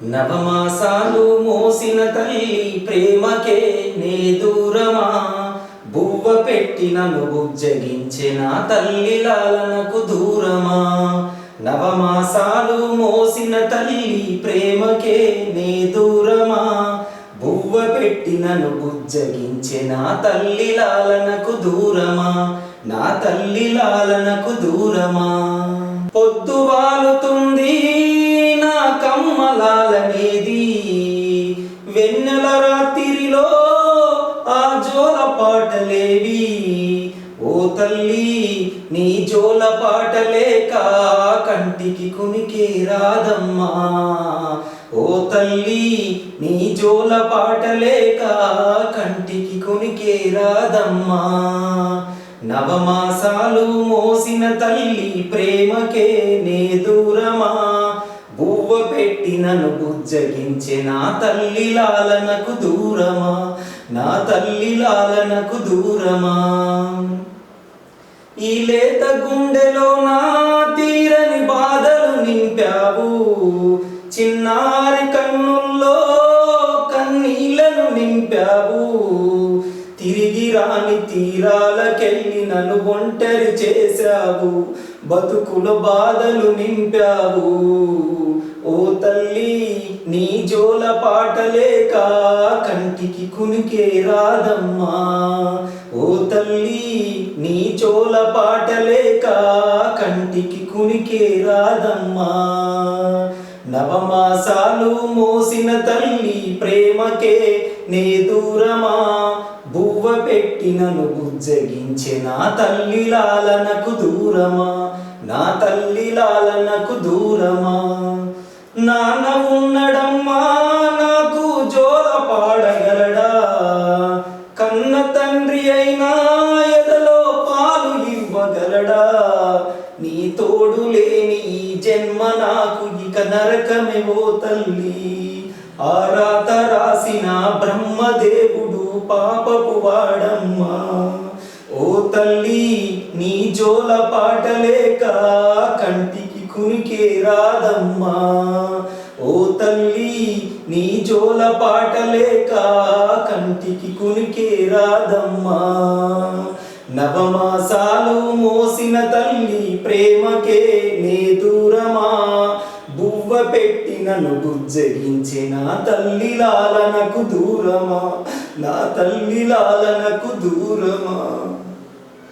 నవమాసాలు మోసిన తల్లి ప్రేమకే నే దూరమా బువ్వ పెట్టిన నన్ను బుజ్జగించిన తల్లి లాలనకు దూరమా? నవమాసాలు మోసిన తల్లి ప్రేమకే నే దూరమా బువ్వ పెట్టిన నన్ను బుజ్జగించిన తల్లి లాలనకు దూరమా? నా తల్లి లాలనకు దూరమా? పొద్దు వాలుతుంది వెన్నెల రాత్రిలో ఆ జోల పాటలేవి. ఓ తల్లి నీ జోల పాటలేక కంటికి కునికి రాదమ్మా. ఓ తల్లి నీ జోల పాటలేక కంటికి కునికి రాదమ్మా. నవమాసాలు మోసిన తల్లి ప్రేమకే నే దూరమా. బువ్వ పెట్టి నన్ను బుజ్జగించే నా తల్లి లాలనకు దూరమా? నా తల్లి లాలనకు దూరమా? ఈ లేత గుండెలో నా తీరని బాధలు నింపావు. చిన్నారి కన్నుల్లో కన్నీళ్ళను నింపావు. తిరిగి రాని తీరాలకెళ్ళి నన్ను ఒంటరి చేశావు. బతుకుల బాధలు నింపావు. ఓ తల్లి నీ జోల పాటలేక కంటికి కునికే రాదమ్మా ఓ తల్లి నీ చోల పాటలేక కంటికి కునికే రాదమ్మా నవమాసాలు మోసిన తల్లి ప్రేమకే నే దూరమా. బువ్వ పెట్టినను బుజ్జగించే నా తల్లి లాలనకు దూరమా. నా తల్లి లాలనకు దూరమా. నాన్న ఉన్నడమ్మా నాకు జోల పాడగలడా? కన్న తండ్రి అయినా ఎదలో పాలు ఇవ్వగలడా? నీ తోడు లేని ఈ జన్మ నాకు ఇక నరకమే ఓ తల్లి. ఆరాత రాసిన బ్రహ్మదేవుడు పాపపు వాడమ్మా. ఓ తల్లి నీ జోల పాటలేక కంటికి రాదమ్మా. ఓ తల్లి నీ జోల పాటలేక కంటికి కునికే రాదమ్మా. నవమాసాలు మోసిన తల్లి ప్రేమకే నే దూరమా బువ్వ పెట్టి నన్ను బుజ్జగించే నా తల్లి లాలనకు దూరమా. నా తల్లి లాలనకు దూరమా.